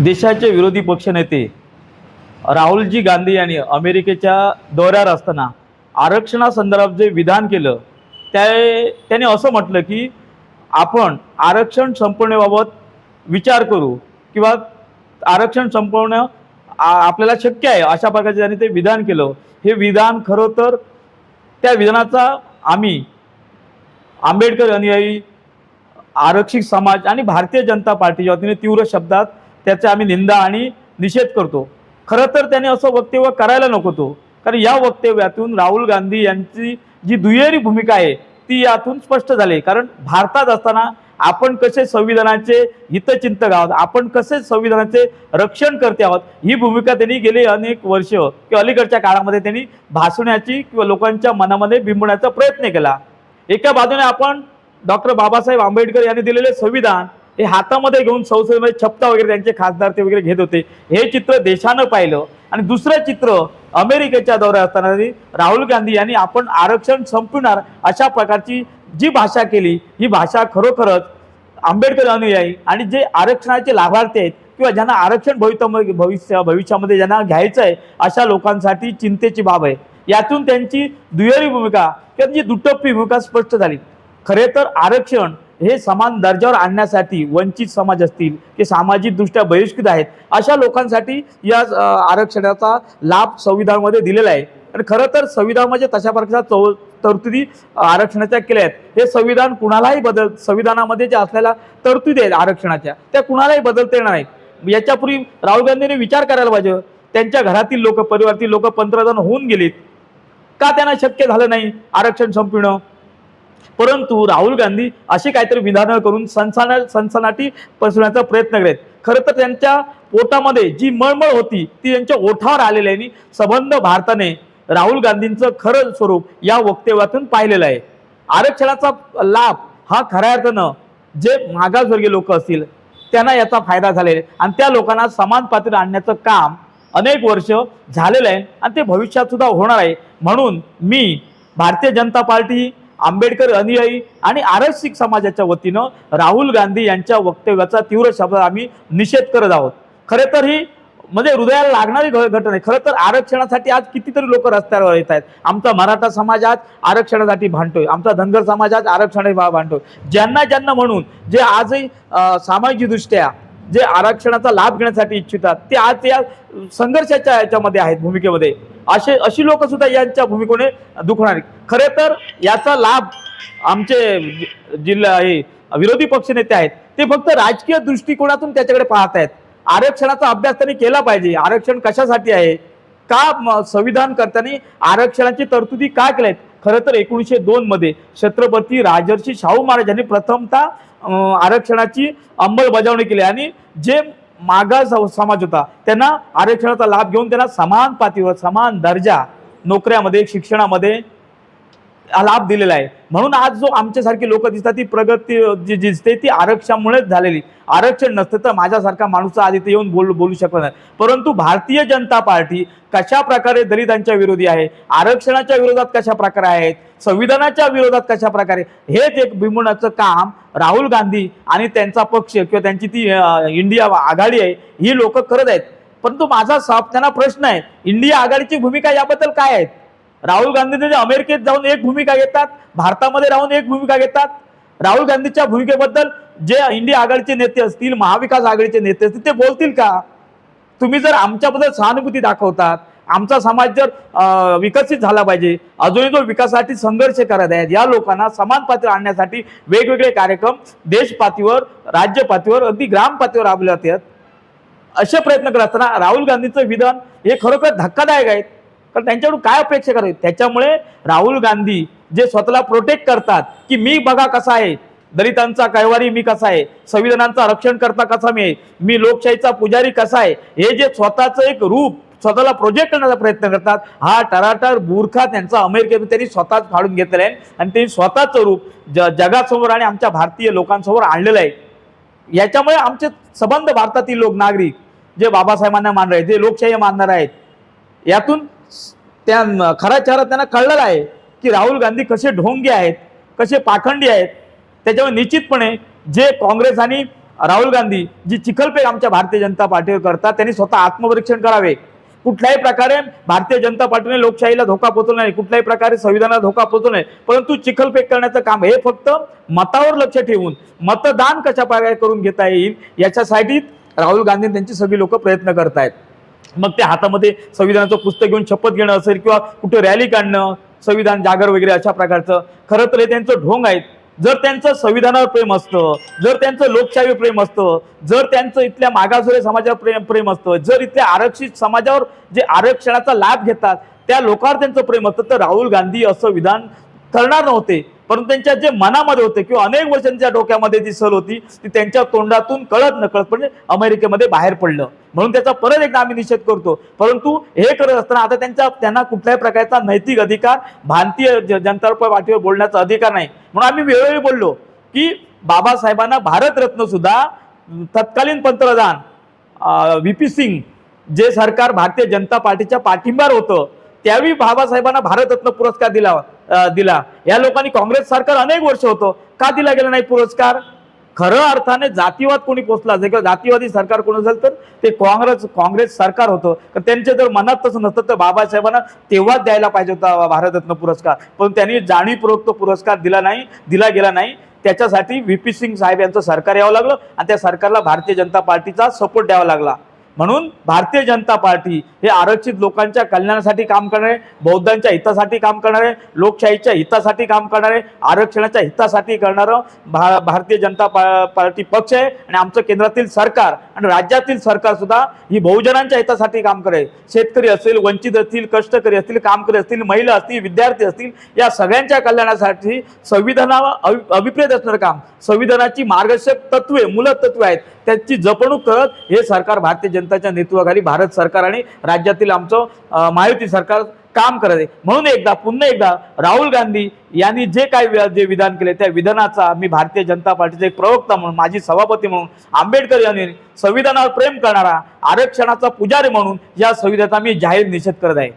देशाचे विरोधी पक्षनेते राहुलजी गांधी यांनी अमेरिकेच्या दौऱ्यावर असताना आरक्षणासंदर्भात जे विधान केलं त्या त्याने असं म्हटलं की आपण आरक्षण संपवण्याबाबत विचार करू किंवा आरक्षण संपवणं आपल्याला शक्य आहे अशा प्रकारचे त्यांनी ते विधान केलं हे विधान खरं तर त्या विधानाचा आम्ही आंबेडकर अनुयायी आरक्षित समाज आणि भारतीय जनता पार्टीच्या वतीने तीव्र शब्दात त्याची आम्ही निंदा आणि निषेध करतो. खरं तर त्याने असं वक्तव्य करायला नको तो. कारण या वक्तव्यातून राहुल गांधी यांची जी दुहेरी भूमिका आहे ती यातून स्पष्ट झाली. कारण भारतात असताना आपण कसे संविधानाचे हितचिंतक आहोत आपण कसे संविधानाचे रक्षण करते आहोत ही भूमिका त्यांनी गेली अनेक वर्ष किंवा अलीकडच्या काळामध्ये त्यांनी भासण्याची किंवा लोकांच्या मनामध्ये बिंबण्याचा प्रयत्न केला. एका बाजूने आपण डॉक्टर बाबासाहेब आंबेडकर यांनी दिलेले संविधान हे हातामध्ये घेऊन संसदेमध्ये छपता वगैरे त्यांचे खासदार ते वगैरे घेत होते. हे चित्र देशानं पाहिलं. आणि दुसरं चित्र अमेरिकेच्या दौऱ्यात असताना राहुल गांधी यांनी आपण आरक्षण संपवणार अशा प्रकारची जी भाषा केली ही भाषा खरोखरच आंबेडकर अनुयायी आणि जे आरक्षणाचे लाभार्थी आहेत किंवा ज्यांना आरक्षण भविष्यामध्ये भविष्य भविष्यामध्ये ज्यांना घ्यायचं आहे अशा लोकांसाठी चिंतेची बाब आहे. यातून त्यांची दुहेरी भूमिका किंवा त्यांची दुटप्पी भूमिका स्पष्ट झाली. खरे तर आरक्षण हे समान दर्जावर आणण्यासाठी वंचित समाज असतील की सामाजिकदृष्ट्या बहिष्कृत आहेत अशा लोकांसाठी या आरक्षणाचा लाभ संविधानामध्ये दिलेला आहे. आणि खरं तर संविधानामध्ये म्हणजे तशा प्रकारच्या चौ तरतुदी आरक्षणाच्या केल्या आहेत. हे संविधान कुणालाही बदल संविधानामध्ये ज्या असलेल्या तरतुदी आहेत आरक्षणाच्या त्या कुणालाही बदलता येणार नाहीत. याच्यापूर्वी राहुल गांधींनी विचार करायला पाहिजे. त्यांच्या घरातील लोक परिवारातील लोक पंतप्रधान होऊन गेलेत. का त्यांना शक्य झालं नाही आरक्षण संपविणं? परंतु राहुल गांधी अशी काहीतरी विधानं करून सनसना सनसनाटी पसरण्याचा प्रयत्न करेत. खरं तर त्यांच्या पोटामध्ये जी मळमळ होती ती त्यांच्या ओठावर आलेली आहे आणि संबंध भारताने राहुल गांधींचं खरं स्वरूप या वक्तव्यातून पाहिलेलं आहे. आरक्षणाचा लाभ हा खऱ्या अर्थानं जे मागासवर्गीय लोक असतील त्यांना याचा फायदा झालेला आहे. आणि त्या लोकांना समान पातळीवर आणण्याचं काम अनेक वर्ष झालेलं आहे आणि ते भविष्यात सुद्धा होणार आहे. म्हणून मी भारतीय जनता पार्टी आंबेडकर अनुयायी आणि आरक्षिक समाजाच्या वतीनं राहुल गांधी यांच्या वक्तव्याचा तीव्र शब्दात आम्ही निषेध करत आहोत. खरे तर ही म्हणजे हृदयाला लागणारी घ- घटना आहे. खरं तर आरक्षणासाठी आज कितीतरी लोक रस्त्यावर येत आहेत. आमचा मराठा समाज आज आरक्षणासाठी भांडतोय. आमचा धनगर समाज आज आरक्षणासाठी भांडतोय. ज्यांना ज्यांना म्हणून जे आजही सामाजिकदृष्ट्या जे आरक्षणाचा लाभ घेण्यासाठी इच्छितात ते आज या संघर्षाच्या याच्यामध्ये आहेत भूमिकेमध्ये. असे अशी लोक सुद्धा यांच्या भूमिकेने दुखणार खरे तर याचा लाभ आमचे जिल्हा हे विरोधी पक्षनेते आहेत. ते फक्त राजकीय दृष्टिकोनातून त्याच्याकडे पाहत आहेत. आरक्षणाचा अभ्यास त्यांनी केला पाहिजे. आरक्षण कशासाठी आहे? का म- संविधान करताना आरक्षणाची तरतुदी का केल्या आहेत खरं तर एकोणीसशे दोन मध्ये छत्रपती राजर्षी शाहू महाराजांनी प्रथमतः आरक्षणाची अंमलबजावणी केली. आणि जे मागास समाज होता. त्यांना आरक्षणाचा लाभ घेऊन त्यांना समान पातळीवर समान दर्जा नोकऱ्यामध्ये शिक्षणामध्ये लाभ दिलेला आहे. म्हणून आज जो आमच्यासारखी लोक दिसतात ती प्रगती जी दिसते ती आरक्षणामुळेच झालेली. आरक्षण नसतं तर माझ्यासारखा माणूस आज इथे येऊन बोल बोलू शकला नाही. परंतु भारतीय जनता पार्टी कशा प्रकारे दलितांच्या विरोधी आहे आरक्षणाच्या विरोधात कशा प्रकारे आहेत संविधानाच्या विरोधात कशा प्रकारे हेच एक बिंबवण्याचं काम राहुल गांधी आणि त्यांचा पक्ष किंवा त्यांची ती इंडिया आघाडी आहे ही लोक करत आहेत. परंतु माझा साफ त्यांना प्रश्न आहे इंडिया आघाडीची भूमिका याबद्दल काय आहेत राहुल गांधी जे अमेरिकेत जाऊन एक भूमिका घेतात भारतामध्ये राहून एक भूमिका घेतात राहुल गांधीच्या भूमिकेबद्दल जे इंडिया आघाडीचे नेते असतील महाविकास आघाडीचे नेते असतील ते बोलतील का? तुम्ही जर आमच्याबद्दल सहानुभूती दाखवतात आमचा समाज जर विकसित झाला पाहिजे अजूनही जो विकासासाठी संघर्ष करत आहेत या लोकांना समान पातळीवर आणण्यासाठी वेगवेगळे कार्यक्रम देश पातळीवर राज्य पातळीवर अगदी ग्राम पातळीवर राबवले जातात. असे प्रयत्न करत असताना राहुल गांधीचं विधान हे खरोखर धक्कादायक आहेत कारण त्यांच्याकडून काय अपेक्षा करावी? त्याच्यामुळे राहुल गांधी जे स्वतःला प्रोटेक्ट करतात की मी बघा कसा आहे दलितांचा कैवारी मी कसा आहे संविधानांचा रक्षण करता कसा मी आहे मी लोकशाहीचा पुजारी कसा आहे हे जे स्वतःचं एक रूप स्वतःला प्रोजेक्ट करण्याचा प्रयत्न करतात हा टराटर बुरखा त्यांचा अमेरिकेत त्यांनी स्वतःच फाडून घेतलेला आहे. आणि त्यांनी स्वतःचं रूप ज जगासमोर आणि आमच्या भारतीय लोकांसमोर आणलेलं आहे. याच्यामुळे आमचे संबंध भारतातील लोक नागरिक जे बाबासाहेबांना मानणार आहेत जे लोकशाही मानणार आहेत यातून त्या खरा चेहरा त्यांना कळलेला आहे की राहुल गांधी कसे ढोंगे आहेत कसे पाखंडी आहेत. त्याच्यामुळे निश्चितपणे जे काँग्रेस आणि राहुल गांधी जी चिखलपेक आमच्या भारतीय जनता पार्टीवर करतात त्यांनी स्वतः आत्मपरीक्षण करावे. कुठल्याही प्रकारे भारतीय जनता पार्टीने लोकशाहीला धोका पोचवला नाही कुठल्याही प्रकारे संविधानाला धोका पोचवला नाही. परंतु चिखलपेक करण्याचं काम हे फक्त मतावर लक्ष ठेवून मतदान कशा प्रकारे करून घेता येईल याच्यासाठी राहुल गांधी त्यांची सगळी लोक प्रयत्न करतायत. मग ते हातामध्ये संविधानाचं पुस्तक घेऊन शपथ घेणं असेल किंवा कुठे रॅली काढणं संविधान जागर वगैरे अशा प्रकारचं खरं तर हे त्यांचं ढोंग आहेत. जर त्यांचं संविधानावर प्रेम असतं जर त्यांचं लोकशाही प्रेम असतं जर त्यांचं इथल्या मागासवर्गीय समाजावर प्रेम प्रेम असतं जर इथल्या आरक्षित समाजावर जे आरक्षणाचा लाभ घेतात त्या लोकांवर त्यांचं प्रेम असतं तर राहुल गांधी असं विधान करणार नव्हते. परंतु त्यांच्या जे मनामध्ये होते किंवा अनेक वर्षांच्या डोक्यामध्ये जी सल होती ती त्यांच्या तोंडातून कळत नकळतपणे म्हणजे अमेरिकेमध्ये बाहेर पडलं. म्हणून त्याचा परत एकदा आम्ही निषेध करतो. परंतु हे करत असताना आता त्यांच्या त्यांना कुठल्याही प्रकारचा नैतिक अधिकार भारतीय जनता पार्टीवर बोलण्याचा अधिकार नाही. म्हणून आम्ही वेळोवेळी बोललो की बाबासाहेबांना भारतरत्न सुद्धा तत्कालीन पंतप्रधान व्ही पी सिंग जे सरकार भारतीय जनता पार्टीच्या पाठिंब्यावर होतं त्यावेळी बाबासाहेबांना भारतरत्न पुरस्कार दिला. होता दिला. या लोकांनी काँग्रेस सरकार अनेक वर्ष होतं. का दिला गेला नाही पुरस्कार? खरं अर्थाने जातीवाद कोणी पोचला असेल किंवा जातीवादी सरकार कोण असेल तर ते काँग्रेस काँग्रेस सरकार होतं. तर त्यांच्या जर मनात तसं नसतं तर बाबासाहेबांना तेव्हाच द्यायला पाहिजे होता भारतरत्न पुरस्कार. पण त्यांनी जाणीवपूर्वक तो पुरस्कार दिला नाही दिला गेला नाही. त्याच्यासाठी व्ही पी सिंग साहेब यांचं सरकार यावं लागलं आणि त्या सरकारला भारतीय जनता पार्टीचा सपोर्ट द्यावा लागला. म्हणून भारतीय जनता पार्टी हे आरक्षित लोकांच्या कल्याणासाठी काम करणारे बौद्धांच्या हितासाठी काम करणारे लोकशाहीच्या हितासाठी काम करणारे आरक्षणाच्या हितासाठी करणारं भा भारतीय जनता पा पार्टी पक्ष आहे आणि आमचं केंद्रातील सरकार आणि राज्यातील सरकार सुद्धा ही बहुजनांच्या हितासाठी काम करेल. शेतकरी असेल वंचित असतील कष्टकरी असतील कामकरी असतील महिला असतील विद्यार्थी असतील या सगळ्यांच्या कल्याणासाठी संविधानावर अवि- अभिप्रेत असणारं काम. संविधानाची मार्गदर्शक तत्वे मूलतत्वे आहेत. त्याची जपणूक करत हे सरकार भारतीय जनताच्या नेतृत्वाखाली भारत सरकार आणि राज्यातील आमचं महायुती सरकार काम करत आहे. म्हणून एकदा पुन्हा एकदा राहुल गांधी यांनी जे काही जे विधान केले त्या विधानाचा मी भारतीय जनता पार्टीचे एक प्रवक्ता म्हणून माजी सभापती म्हणून आंबेडकर यांनी संविधानावर प्रेम करणारा आरक्षणाचा पुजारी म्हणून या संविधानाचा मी जाहीर निषेध करत आहे.